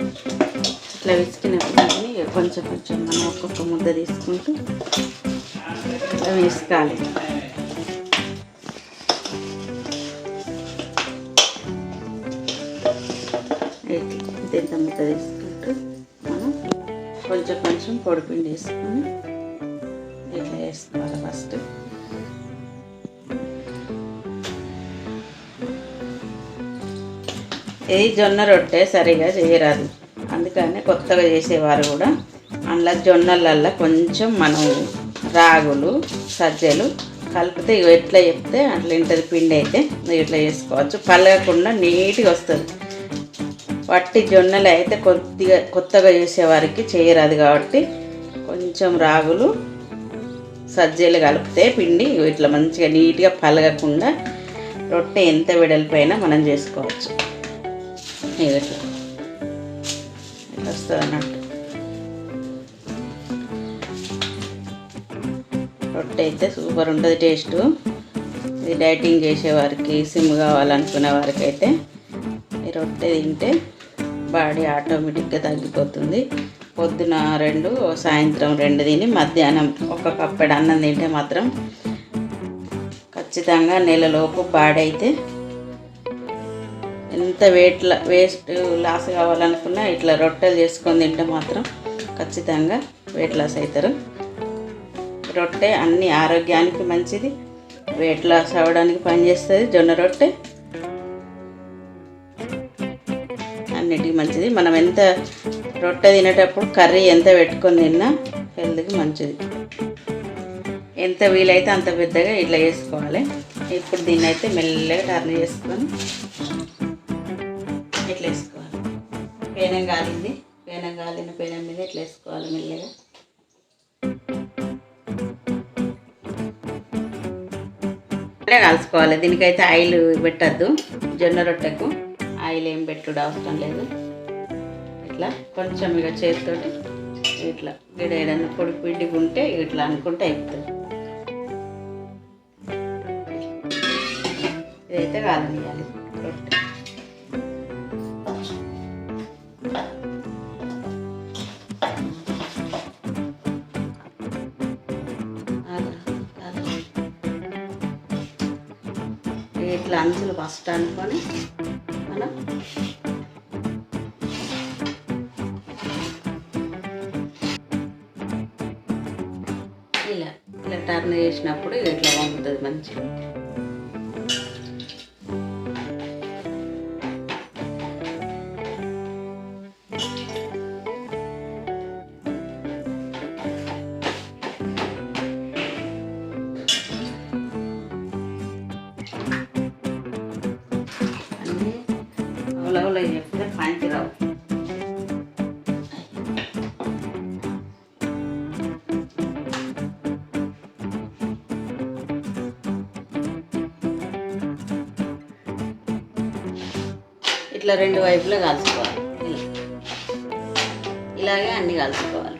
ఇట్లా విసికిన కొంచెం కొంచెం మనం ఒక్కొక్క ముద్ద తీసుకుంటూ ఇట్లా వేసుకోవాలి ఇంత ముద్ద తీసుకుంటూ మనం కొంచెం కొంచెం పొడిపిండి వేసుకొని ఇట్లా వేసుకోవాలి ఫస్ట్. ఏ జొన్న రొట్టె సరిగా చేయరాదు. అందుకని కొత్తగా చేసేవారు కూడా. అందులో జొన్నలల్లో కొంచెం మనం రాగులు సజ్జలు కలిపితే ఎట్లా చెప్తే అట్లా ఇంటది పిండి అయితే ఇట్లా చేసుకోవచ్చు. పలగకుండా నీట్గా వస్తుంది. వట్టి జొన్నలు అయితే కొద్దిగా కొత్తగా చేసేవారికి చేయరాదు కాబట్టి కొంచెం రాగులు సజ్జలు కలిపితే పిండి ఇట్లా మంచిగా నీట్గా పలగకుండా రొట్టె ఎంత వెడల్పైనా మనం చేసుకోవచ్చు. ఇగో ఇట్లా ఇట్లా వస్తుంది అన్నట్టు రొట్టె అయితే సూపర్ ఉంటుంది టేస్ట్. ఇది డైటింగ్ చేసేవారికి సిమ్ కావాలనుకునే వారికి అయితే ఈ రొట్టె తింటే బాడీ ఆటోమేటిక్గా తగ్గిపోతుంది. పొద్దున రెండు సాయంత్రం రెండు తిని మధ్యాహ్నం ఒక కప్పెడు అన్నం తింటే మాత్రం ఖచ్చితంగా నెలలోపు బాడీ అయితే ఎంత వెయిట్ వేస్ట్ లాస్ కావాలనుకున్నా ఇట్లా రొట్టెలు చేసుకొని తింటే మాత్రం ఖచ్చితంగా వెయిట్ లాస్ అవుతారు రొట్టె అన్ని ఆరోగ్యానికి మంచిది. వెయిట్ లాస్ అవ్వడానికి పనిచేస్తుంది జొన్న రొట్టె అన్నిటికీ మంచిది. మనం ఎంత రొట్టె తినేటప్పుడు కర్రీ ఎంత పెట్టుకొని తిన్నా హెల్త్కి మంచిది. ఎంత వీలైతే అంత పెద్దగా ఇట్లా చేసుకోవాలి. ఇప్పుడు దీన్ని అయితే మెల్లగా టర్న్ చేసుకొని ఇట్లా వేసుకోవాలి? పేనం గాలింది పేనం గాలిన పేనం మీద ఇట్లా వేసుకోవాలి మెల్లగా? ఇట్లా కలుసుకోవాలి దీనికైతే ఆయిల్ పెట్టద్దు. జొన్న రొట్టెకు ఆయిల్ ఏం పెట్టుడు అవసరం లేదు. ఇట్లా కొంచెం ఇక చేతితోటి ఇట్లా గిడ ఏదైనా పొడి పిండి ఉంటే ఇట్లా అనుకుంటే అయిపోతుంది. ఇదైతే కాలనియాలి ఇట్లా అంచులు ఫస్ట్ అనుకొని మనం ఇలా ఇలా టర్న్ చేసినప్పుడు ఇది ఇట్లా వంగుతుంది మంచిగా? ఇట్లా రెండు వైపులా కలుసుకోవాలి ఇలాగే అన్ని కలుసుకోవాలి